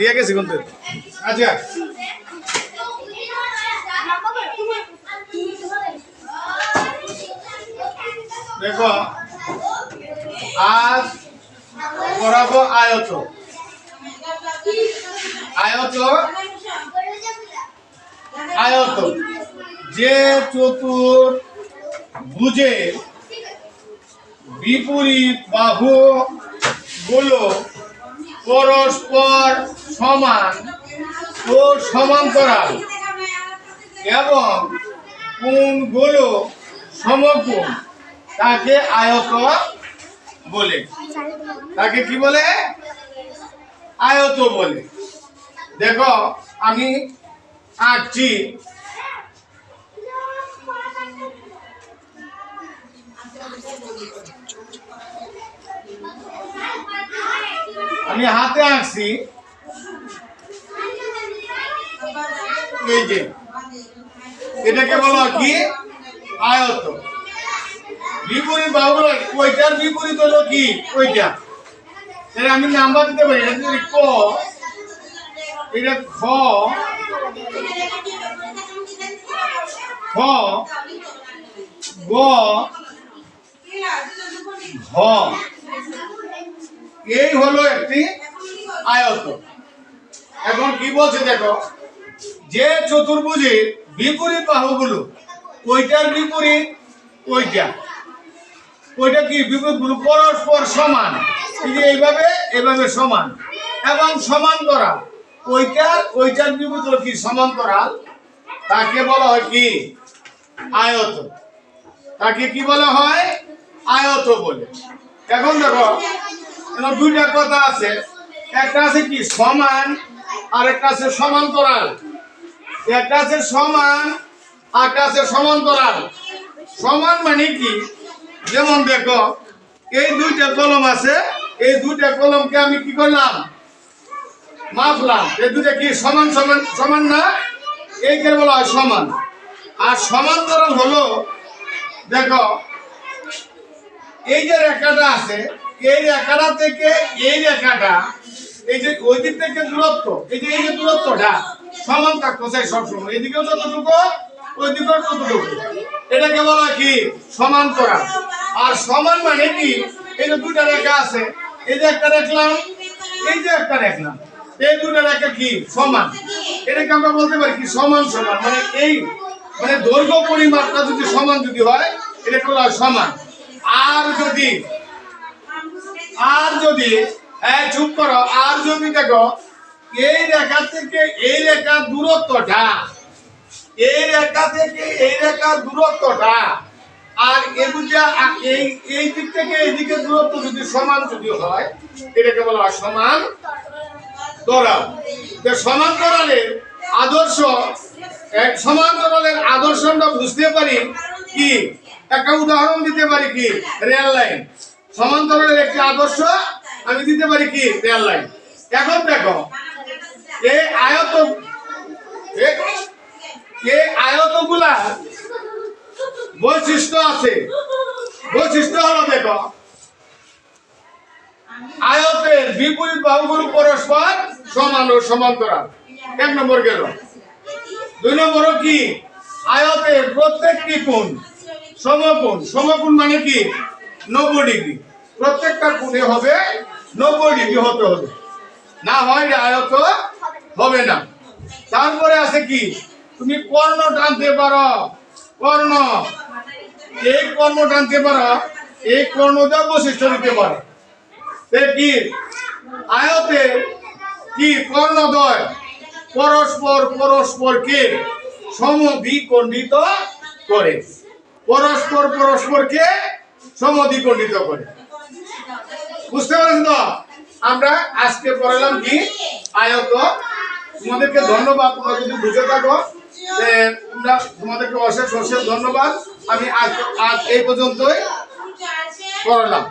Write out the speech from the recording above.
দিয়ে গেছি কিন্তু আচ্ছা। দেখো, আজ করাবো আয়ত। আয়ত আয়ত। যে চতুর বুঝে বিপরীত বাহু গুলো পরস্পর সমান ও সমান্তরাল এবং কোণগুলো সমকোণ তাকে আয়ত বলে। তাকে কি বলে? আয়ত বলে। দেখো, আমি আঁকছি। আমি হাতে আঁকছি এই যে, এটাকে বলা কি? আয়ত বিপরীত বাহুগুলো, ওইটার বিপরীত হলো কি? ওইটা। আমি নাম্বার দিতে পারি, এটা যদি ক, এটা খ খ, গ, ঘ। এই হলো একটি আয়ত এখন কি বলছে দেখো, যে চতুর্ভুজের বিপরীত বাহুগুলো, ওইটার বিপরীত ওইটা। ওইটা কি বিপরীতগুলো পরস্পর সমান। এইভাবে এইভাবে সমান। এবং সমান্তরাল। ওইটার ওইটার বিপরীত কি? সমান্তরাল। তাকে বলা হয় কি? আয়ত তাকে কি বলা হয়? আয়ত বলে। এখন দেখো দুইটা কথা আছে। একটা আছে কি? সমান আর একটা আছে সমান্তরাল। একটা আছে সমান আর একটা সমান্তরাল। সমান মানে কি? যেমন দেখো, এই দুইটা কলম আছে, এই দুইটা কলমকে আমি কি করলাম? মাপলাম। এই দুইটা কি সমান সমান সমান না? এইখানে বলা হয় সমান। আর সমান্তরাল হলো, দেখো, এই যে রেখাটা আছে এই রেখাটা থেকে এই রেখাটা, এই যে ওই দিক থেকে দূরত্ব, এই যে এই যে দূরত্বটা সমান থাকতো চাই সবসময়। এদিকেও যতটুকু ওই দিকেও ততটুকু। এটাকে বলা কি? সমান্তরাল। আর সমান মানে কি? এই যে দুটা রেখা আছে, এই যে একটা রাখলাম এই যে একটা রাখলাম এই দুটা রেখা কি? সমান। এটাকে আমরা বলতে পারি কি? সমান সমান। মানে এই মানে দৈর্ঘ্য পরিমাপটা যদি সমান যদি হয় বলা সমান। আর যদি যদি চুপ করো, আর যদি দেখো, এই রেখা থেকে এই রেখার দূরত্বটা, এই রেখা থেকে এই রেখার দূরত্বটা, আর এদিকে এই এই দিক থেকে এই দিকের দূরত্ব যদি সমান যদি হয়, এটাকে বলা হয় সমান তরাল। যে সমান্তরালের আদর্শ এক সমান্তরালের আদর্শ আমরা বুঝতে পারি কি? একটা উদাহরণ দিতে পারি কি? Rail line. সমান্তরালের একটি আদর্শ আমি দিতে পারি কি? Rail line. এখন দেখো এই আয়ত এই আয়তগুলা বৈশিষ্ট্য আছে। বৈশিষ্ট্য হলো দেখো, আয়তের বিপরীত বাহুগুলো পরস্পর সমান ও সমান্তরাল। এক নম্বর গেল। দুই নম্বর কি? আয়তের প্রত্যেকটি কোণ সমকোণ। সমকোণ মানে কি? নব্বই ডিগ্রি। প্রত্যেকটা কোণে হবে নব্বই হতে হবে। না হয় আয়ত হবে না। তারপরে আছে কি? তুমি কর্ণ টানতে পারো, কর্ণ। এই কর্ণ টানতে পারো, এই কর্ণ দিয়ে বৈশিষ্ট্য দিতে পারো। কি? আয়তে কি? কর্ণদ্বয়। পরস্পর পরস্পরকে সমদ্বিখণ্ডিত করে। পরস্পর পরস্পরকে সমদ্বিখণ্ডিত করে। বুঝতে পারছেন তো? আমরা আজকে পড়ালাম কি? আয়ত। তোমাদেরকে ধন্যবাদ, তোমরা যদি বুঝে থাকো তোমরা তোমাদেরকে অশেষ অশেষ ধন্যবাদ। আমি আজ আজ এই পর্যন্তই পড়ালাম।